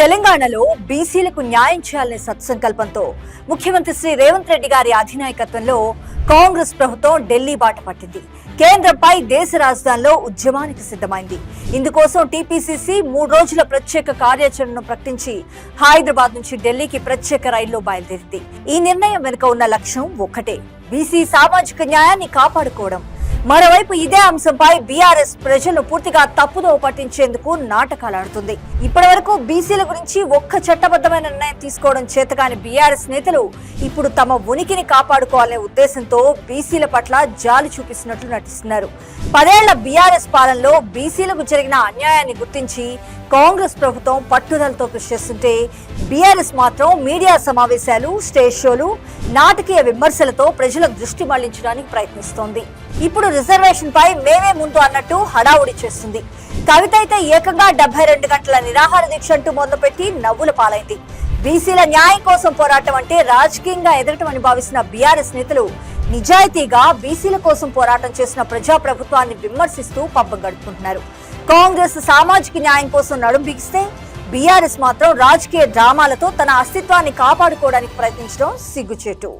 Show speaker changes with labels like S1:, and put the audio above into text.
S1: తెలంగాణలో బీసీలకు న్యాయం చేయాలనే సత్సంకల్పంతో ముఖ్యమంత్రి శ్రీ రేవంత్ రెడ్డి గారి అధినాయకత్వంలో కాంగ్రెస్ ప్రభుత్వం ఢిల్లీ బాట పట్టింది. కేంద్రంపై దేశ రాజధానిలో ఉద్యమానికి సిద్ధమైంది. ఇందుకోసం టీపీసీసీ మూడు రోజుల ప్రత్యేక కార్యాచరణను ప్రకటించి హైదరాబాద్ నుంచి ఢిల్లీకి ప్రత్యేక రైల్లో బయలుదేరింది. ఈ నిర్ణయం వెనుక ఉన్న లక్ష్యం ఒక్కటే. బీసీ సామాజిక న్యాయాన్ని కాపాడుకోవడం. మరోవైపు ఇదే అంశంపై బీఆర్ఎస్ ప్రజలను పూర్తిగా తప్పుదోవ పట్టించేందుకు నాటకాలాడుతుంది ఇప్పటి వరకు బీసీల గురించి ఒక్క చట్టబద్ధమైన నిర్ణయం తీసుకోవడం చేతగాని బీఆర్ఎస్ నేతలు ఇప్పుడు తమ ఉనికిని కాపాడుకోవాలనే ఉద్దేశంతో బీసీల పట్ల జాలి చూపిస్తున్నట్లు నటిస్తున్నారు. పదేళ్ళ బీఆర్ఎస్ పాలనలో బీసీలకు జరిగిన అన్యాయాన్ని గుర్తించి కాంగ్రెస్ ప్రభుత్వం పట్టుదలతో కృషి చేస్తుంటే బీఆర్ఎస్ మాత్రం మీడియా సమావేశాలు స్టేజ్ షోలు నాటకీయ విమర్శలతో ప్రజల దృష్టి మళ్ళించడానికి ప్రయత్నిస్తోంది. ఇప్పుడు రిజర్వేషన్ పై మేమే ముందు అన్నట్టు హడావుడి చేస్తుంది. కవిత అయితే ఏకంగా డెబ్బై రెండు గంటల నిరాహార దీక్ష అంటూ మొదలుపెట్టి నవ్వుల పాలైంది. బీసీల న్యాయం కోసం పోరాటం అంటే రాజకీయంగా ఎదగటమని భావిస్తున్న బీఆర్ఎస్ నేతలు నిజాయితీగా బీసీల కోసం పోరాటం చేసిన ప్రజా ప్రభుత్వాన్ని విమర్శిస్తూ పబ్బం గడుపుకుంటున్నారు. కాంగ్రెస్ సామాజిక న్యాయం కోసం నడుం బిగిస్తే బీఆర్ఎస్ మాత్రం రాజకీయ డ్రామాలతో తన అస్తిత్వాన్ని కాపాడుకోవడానికి ప్రయత్నించడం సిగ్గుచేటు.